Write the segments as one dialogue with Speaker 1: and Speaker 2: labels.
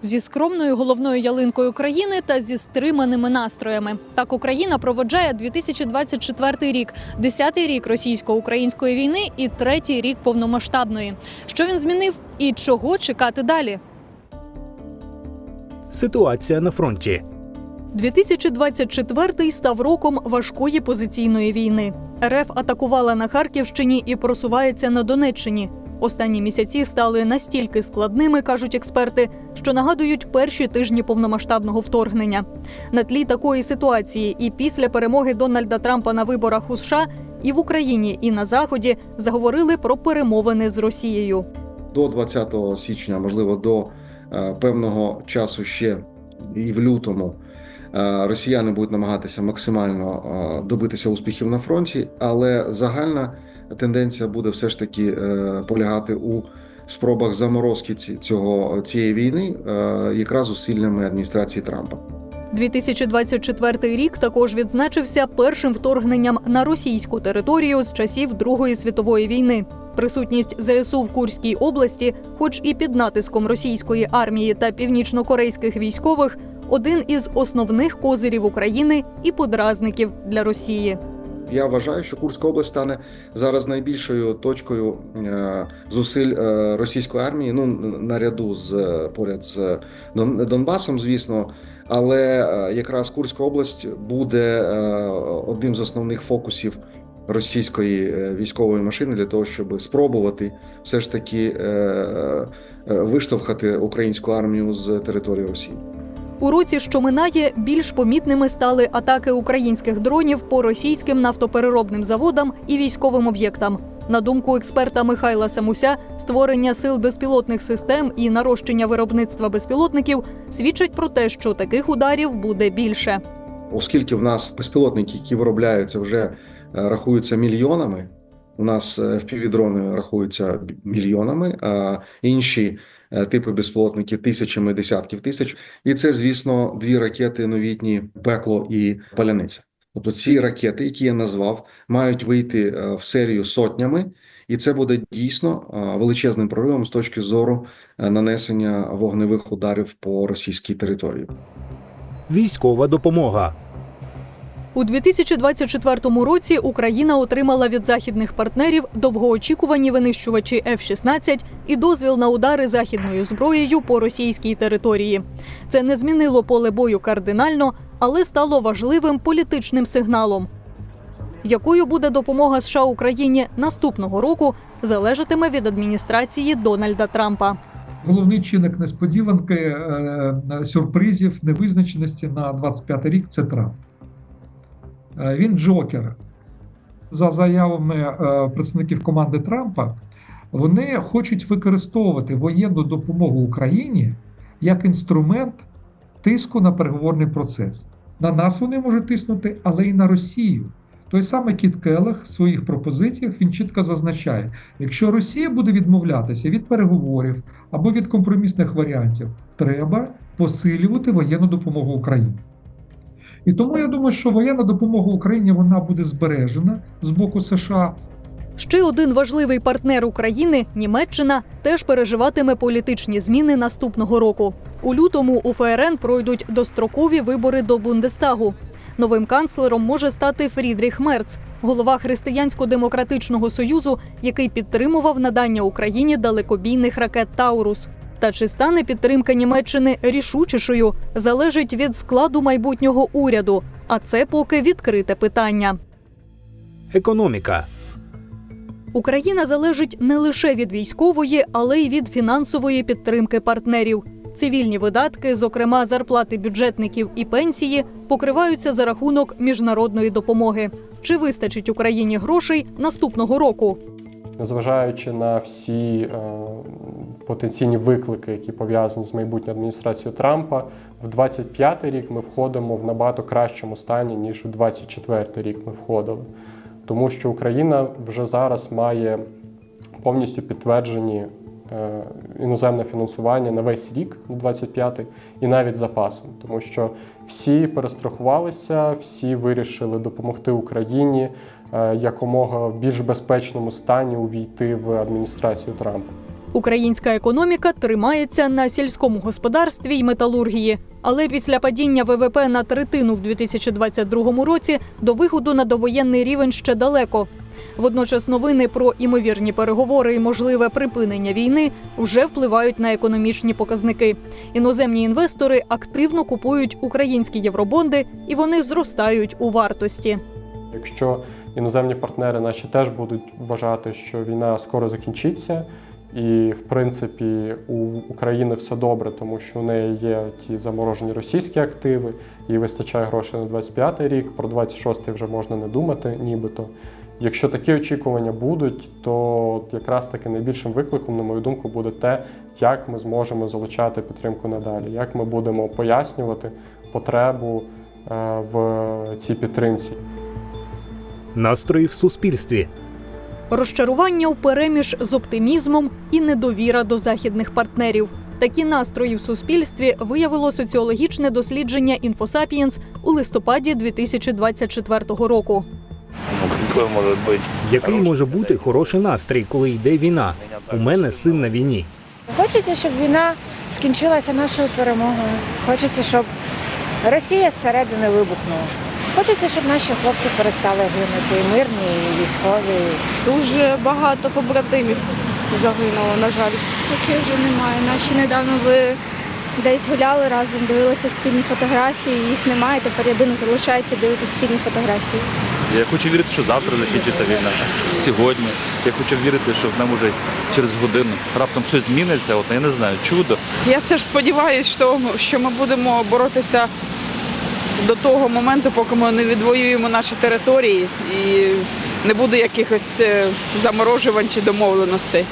Speaker 1: зі скромною головною ялинкою країни та зі стриманими настроями. Так Україна проводжає 2024 рік, 10-й рік російсько-української війни і третій рік повномасштабної. Що він змінив і чого чекати далі?
Speaker 2: Ситуація на фронті.
Speaker 1: 2024 став роком важкої позиційної війни. РФ атакувала на Харківщині і просувається на Донеччині. Останні місяці стали настільки складними, кажуть експерти, що нагадують перші тижні повномасштабного вторгнення. На тлі такої ситуації і після перемоги Дональда Трампа на виборах у США і в Україні, і на Заході заговорили про перемовини з Росією.
Speaker 3: до 20 січня, можливо, до е, певного часу ще і в лютому. е, Росіяни будуть намагатися максимально е, добитися успіхів на фронті, але загальна тенденція буде все ж таки е, полягати у спробах заморозки цього цієї війни, е, якраз зусиллями адміністрації Трампа.
Speaker 1: 2024 рік також відзначився першим вторгненням на російську територію з часів Другої світової війни. Присутність ЗСУ в Курській області, хоч і під натиском російської армії та північнокорейських військових, один із основних козирів України і подразників для Росії.
Speaker 3: Я вважаю, що Курська область стане зараз найбільшою точкою е, зусиль е, російської армії. Ну наряду з е, поряд з Донбасом, звісно. Але якраз Курська область буде одним з основних фокусів російської військової машини для того, щоб спробувати все ж таки виштовхати українську армію з території Росії.
Speaker 1: У році, що минає, більш помітними стали атаки українських дронів по російським нафтопереробним заводам і військовим об'єктам. На думку експерта Михайла Самуся, створення сил безпілотних систем і нарощення виробництва безпілотників свідчать про те, що таких ударів буде більше.
Speaker 3: оскільки в нас безпілотники, які виробляються, вже е, рахуються мільйонами. У нас е, FPV-дрони рахуються мільйонами, а інші типи безпілотників тисячами, десятків тисяч. І це, звісно, дві ракети новітні пекло і паляниця. Тобто ці ракети, які я назвав, мають вийти е, в серію сотнями, і це буде дійсно е, величезним проривом з точки зору е, нанесення вогневих ударів по російській території.
Speaker 2: Військова допомога.
Speaker 1: У 2024 році Україна отримала від західних партнерів довгоочікувані винищувачі F-16 і дозвіл на удари західною зброєю по російській території. Це не змінило поле бою кардинально, але стало важливим політичним сигналом. Якою буде допомога США Україні наступного року, залежатиме від адміністрації Дональда Трампа.
Speaker 4: Головний чинник несподіванки, е, сюрпризів, невизначеності на 25 рік це Трамп. Е, Він Джокер. За заявами е, представників команди Трампа, вони хочуть використовувати воєнну допомогу Україні як інструмент тиску на переговорний процес. На нас вони можуть тиснути, але й на Росію. Той самий Кіт Келех в своїх пропозиціях він чітко зазначає: якщо Росія буде відмовлятися від переговорів або від компромісних варіантів, треба посилювати воєнну допомогу Україні. І тому я думаю, що воєнна допомога Україні вона буде збережена з боку США.
Speaker 1: Ще один важливий партнер України Німеччина теж переживатиме політичні зміни наступного року. У лютому у ФРН пройдуть дострокові вибори до Бундестагу. Новим канцлером може стати Фрідріх Мерц, голова Християнсько-демократичного союзу, який підтримував надання Україні далекобійних ракет Таурус. Та чи стане підтримка Німеччини рішучішою, залежить від складу майбутнього уряду. А це поки відкрите питання.
Speaker 2: Економіка.
Speaker 1: Україна залежить не лише від військової, але й від фінансової підтримки партнерів. Цивільні видатки, зокрема зарплати бюджетників і пенсії, покриваються за рахунок міжнародної допомоги. Чи вистачить Україні грошей наступного року?
Speaker 5: Незважаючи на всі е, потенційні виклики, які пов'язані з майбутньою адміністрацією Трампа, в 25-й рік ми входимо в набагато кращому стані, ніж в 24-й рік ми входили. Тому що Україна вже зараз має повністю підтверджені іноземне фінансування на весь рік, на 25-й, і навіть запасом, тому що всі перестрахувалися, всі вирішили допомогти Україні е, якомога більш безпечному стані увійти в адміністрацію Трампа.
Speaker 1: Українська економіка тримається на сільському господарстві й металургії. Але після падіння ВВП на третину в 2022 році до виходу на довоєнний рівень ще далеко. Водночас новини про імовірні переговори і можливе припинення війни вже впливають на економічні показники. Іноземні інвестори активно купують українські євробонди, і вони зростають у вартості.
Speaker 5: Якщо іноземні партнери наші теж будуть вважати, що війна скоро закінчиться, і в принципі у України все добре, тому що у неї є ті заморожені російські активи, їй вистачає грошей на 25-й рік, про 26-й вже можна не думати, нібито. Якщо такі очікування будуть, то якраз таки найбільшим викликом, на мою думку, буде те, як ми зможемо залучати підтримку надалі, як ми будемо пояснювати потребу е, в цій підтримці.
Speaker 2: Настрої в суспільстві.
Speaker 1: Розчарування впереміж з оптимізмом і недовіра до західних партнерів. Такі настрої в суспільстві виявило соціологічне дослідження Інфосапієнс у листопаді 2024 року.
Speaker 6: Ну, какой может?
Speaker 2: Який може бути хороший настрій, коли йде війна? У мене син на війні.
Speaker 7: Хочеться, щоб війна скінчилася нашою перемогою. Хочеться, щоб Росія зсередини вибухнула. Хочеться, щоб наші хлопці перестали гинути, і мирні, і військові.
Speaker 8: Дуже багато побратимів загинуло, на жаль.
Speaker 9: Таких вже немає. Наші недавно ви десь гуляли разом, дивилися спільні фотографії, їх немає. Тепер єдине залишається дивитися спільні фотографії.
Speaker 10: Я хочу вірити, що завтра закінчиться війна. Сьогодні. Я хочу вірити, що нам уже через годину раптом щось зміниться. От я не знаю, чудо.
Speaker 8: Я все ж сподіваюся, що, що ми будемо боротися до того моменту, поки ми не відвоюємо наші території і не буде якихось е, заморожувань чи домовленостей.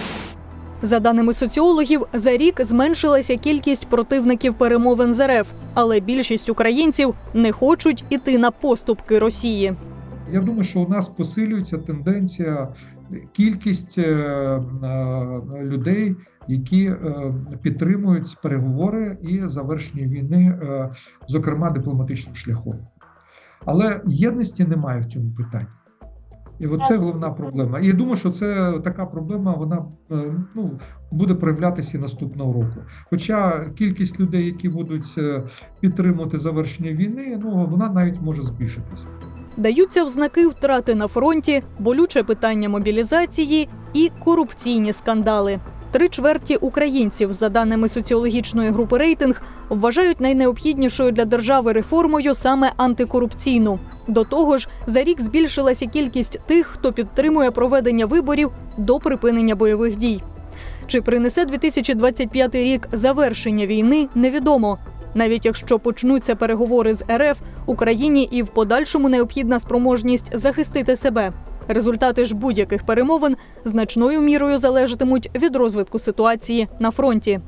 Speaker 1: За даними соціологів, за рік зменшилася кількість противників перемовин з РФ, але більшість українців не хочуть іти на поступки Росії.
Speaker 4: Я думаю, що у нас посилюється тенденція, кількість е, е, людей, які е, підтримують переговори і завершення війни, зокрема дипломатичним шляхом. Але єдності немає в цьому питанні. І оце головна проблема. І я думаю, що це така проблема, вона е, ну, буде проявлятися і наступного року. Хоча кількість людей, які будуть е, підтримувати завершення війни, ну вона навіть може збільшитися.
Speaker 1: Даються взнаки втрати на фронті, болюче питання мобілізації і корупційні скандали. Три чверті українців, за даними соціологічної групи рейтинг, вважають найнеобхіднішою для держави реформою саме антикорупційну. До того ж, за рік збільшилася кількість тих, хто підтримує проведення виборів до припинення бойових дій. Чи принесе 2025 рік завершення війни, невідомо. Навіть якщо почнуться переговори з РФ, Україні і в подальшому необхідна спроможність захистити себе. Результати ж будь-яких перемовин значною мірою залежатимуть від розвитку ситуації на фронті.